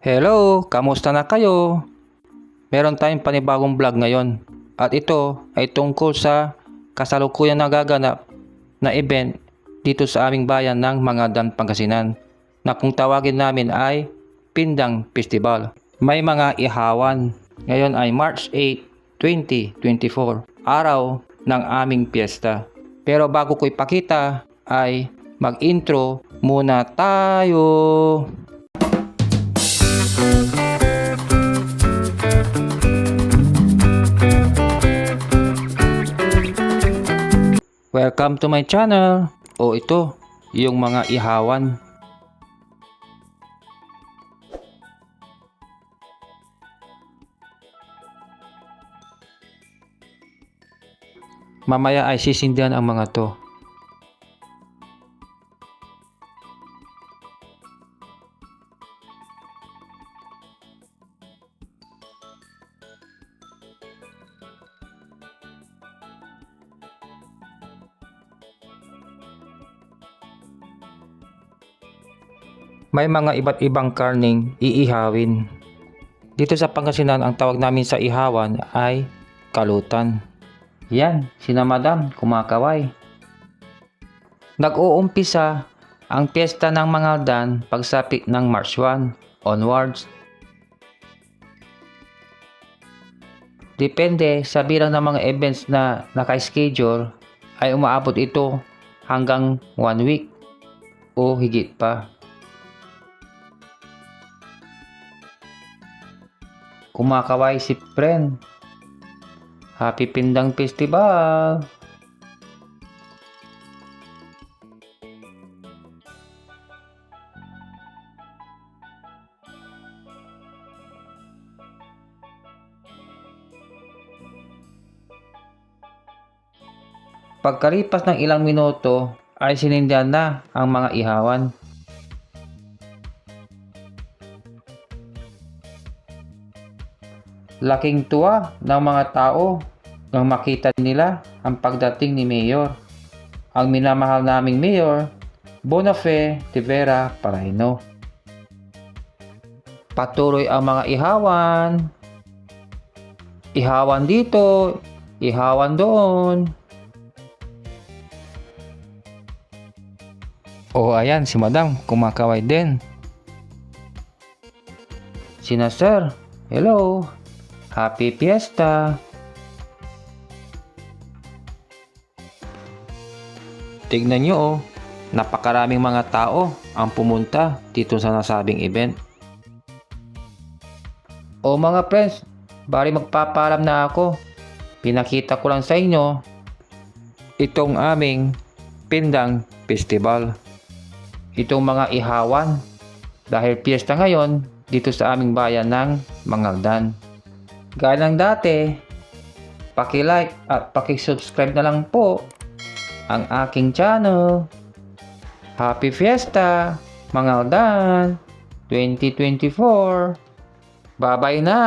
Hello, kamusta na kayo? Meron tayong panibagong vlog ngayon. At ito ay tungkol sa kasalukuyan nagaganap na event dito sa aming bayan ng Mangadan, Pangasinan na kung tawagin namin ay Pindang Festival. May mga ihawan. Ngayon ay March 8, 2024, araw ng aming piyesta. Pero bago ko ipakita ay mag-intro muna tayo. Welcome to my channel. O ito, yung mga ihawan. Mamaya ay sisindihan ang mga to. May mga iba't ibang karning iihawin. Dito sa Pangasinan, ang tawag namin sa ihawan ay kalutan. Yan, sina madam, kumakaway. Nag-uumpisa ang piyesta ng Mangaldan pagsapit ng March 1 onwards. Depende sa bilang ng mga events na naka-schedule ay umaabot ito hanggang 1 week o higit pa. Kumakaway si friend. Happy Pindang Festival! Pagkalipas ng ilang minuto ay sinindihan na ang mga ihawan. Laking tuwa ng mga tao nang makita nila ang pagdating ni Mayor. Ang minamahal naming Mayor, Bonafe Tivera Paraino. Patuloy ang mga ihawan. Ihawan dito, ihawan doon. Oh, ayan, si Madam, kumakaway din. Sina Sir, hello. Happy Fiesta! Tignan nyo oh, napakaraming mga tao ang pumunta dito sa nasabing event. O mga friends, bari magpapalam na ako. Pinakita ko lang sa inyo itong aming Pindang Festival. Itong mga ihawan dahil piyesta ngayon dito sa aming bayan ng Mangaldan. Gaya ng dati, paki-like at paki-subscribe na lang po ang aking channel. Happy Fiesta, Mangaldan 2024. Bye-bye na!